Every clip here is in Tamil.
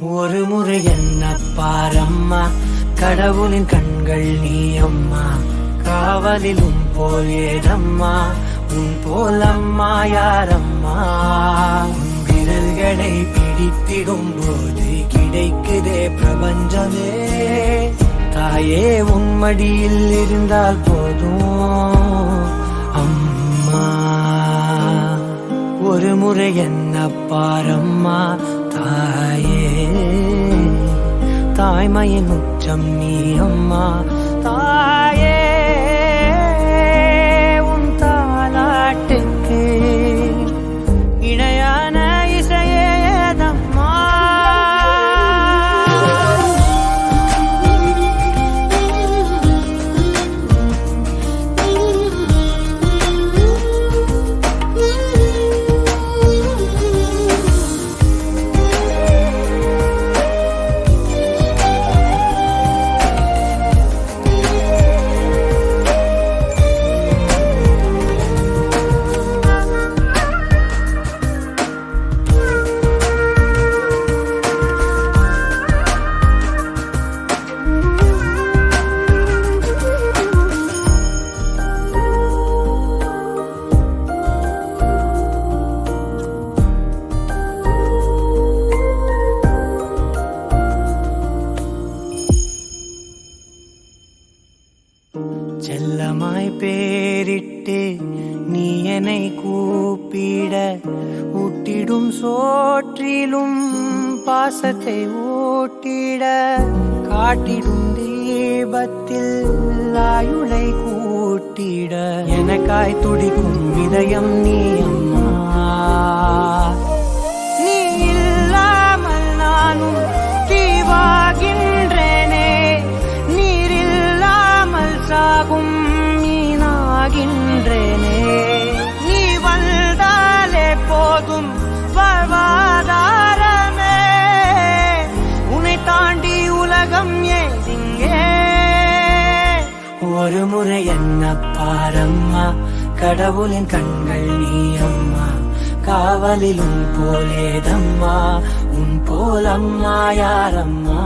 ஒரு முறை என்ன பாரம்மா? கடவுளின் கண்கள் நீ அம்மா. காவலில் உன் போல் ஏதம்மா? உன் போல் அம்மா யாரம்மா? உன் விரல்களை பிடித்திடும் போது கிடைக்குதே பிரபஞ்சமே. தாயே உன்மடியில் இருந்தால் போதும். அம்மா. ஒரு முறை என்ன பாரம்மா? தாய்மையின் உச்சம் நீ அம்மா. என்னை கூப்பிட ஊட்டிடும் சோற்றிலும் பாசத்தை ஓட்டிட காட்டிடும் தீபத்தில் ஆயுளை கூட்டிட எனக்காய் துடிக்கும் இதயம் நீ அம்மா. நீ இல்லாமல் நானும் தீவாகின்றேனே. நீரில்லாமல் சாகும் மீனாகின்றேனே. வந்தாலே போதும் வாழ்வாதாரமே. உன்னை தாண்டி உலகம் ஏதிங்கே ஒரு முறை என்ன பாரம்மா கடவுளின் கண்கள் நீ அம்மா காவலிலும் போலேதம்மா உன் போலம்மா யாரம்மா?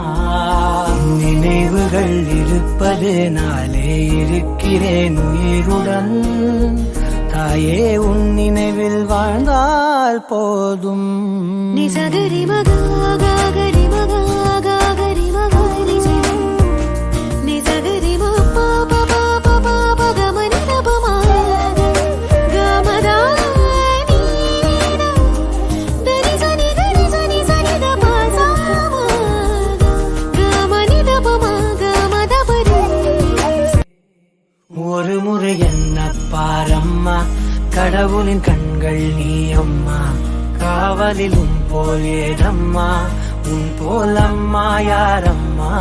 நினைவுகள் இருப்பது நாளே இருக்கிறேன் உயிருடன். தாயே உன் நினைவில் வாழ்ந்தால் போதும். நிசகரி மகா காகரி மகா காகரி மகா நிசை நிசகரி மப்பா பபா பபா பகமனி தபமா கமதா நீனா தரி சனி தரி சனி சனி தபா சாமா. கமனி தபமா கமத பரி. ஒரு முறை என்ன பாரம்மா கடவுளின் கண்கள் நீ அம்மா. காவலில் உன் போல் ஏதம்மா. உன் போல் அம்மா யாரம்மா?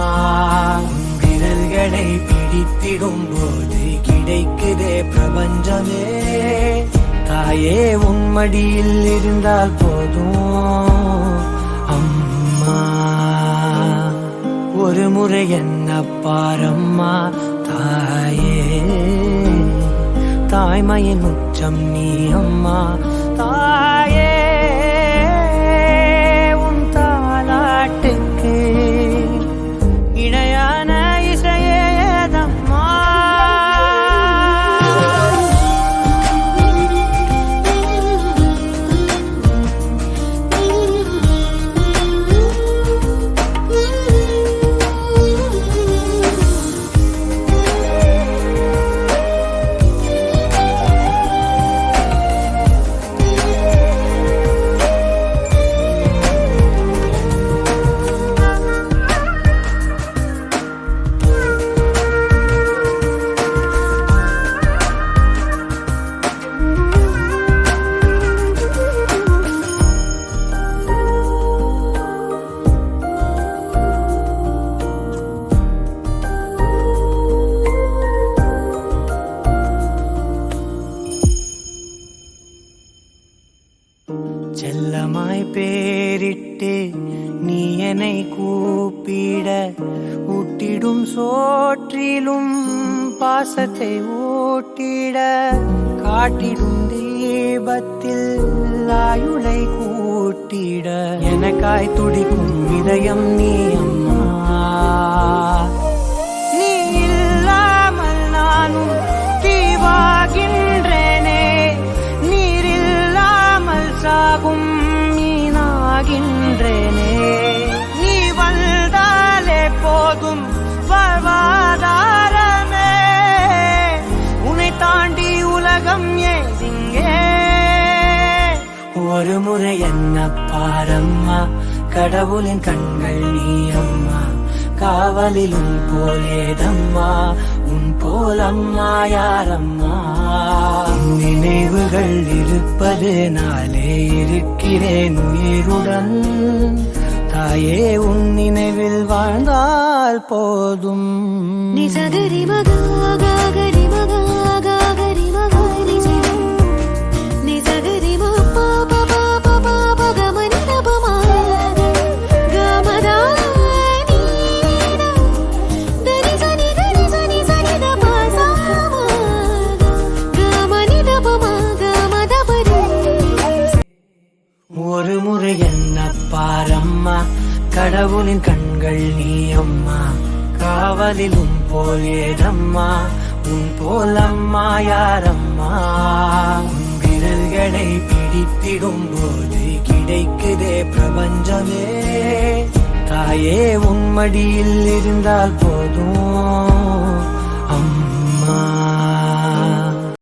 உன் விரல்களை பிடித்திடும் போது கிடைக்குதே பிரபஞ்சமே. தாயே உன் மடியில் இருந்தால் போதும் அம்மா. ஒரு முறை என்ன பாரம்மா தாயே. தாய்மையின் உச்சம் நீ அம்மா. கூப்பிட ஊட்டிடும் சோற்றிலும் பாசத்தை ஊட்டிட காட்டிடும் தீபத்தில் ஆயுளை கூட்டிட. எனக்காய் துடிக்கும் இதயம் நீ அம்மா. ஒரு முறை என்ன பாரம்மா? கடவுளின் கண்கள் நீ அம்மா காவலிலும் போலேதம்மா. உன் போலம்மா யாரம்மா? நினைவுகள் இருப்பது நாளே இருக்கிறேன் உயிருடன். தாயே உன் நினைவில் வாழ்ந்தால் போதும். நிஜகரிமதாக என்ன பாரம்மா கடவுளின் கண்கள் நீ அம்மா காவலில் உன் போல் ஏதம்மா? உன் போல் அம்மா யாரம்மா? உன் விரல்களை பிடித்திடும் போது கிடைக்குதே பிரபஞ்சமே. தாயே உன் மடியில் இருந்தால் போதும். அம்மா.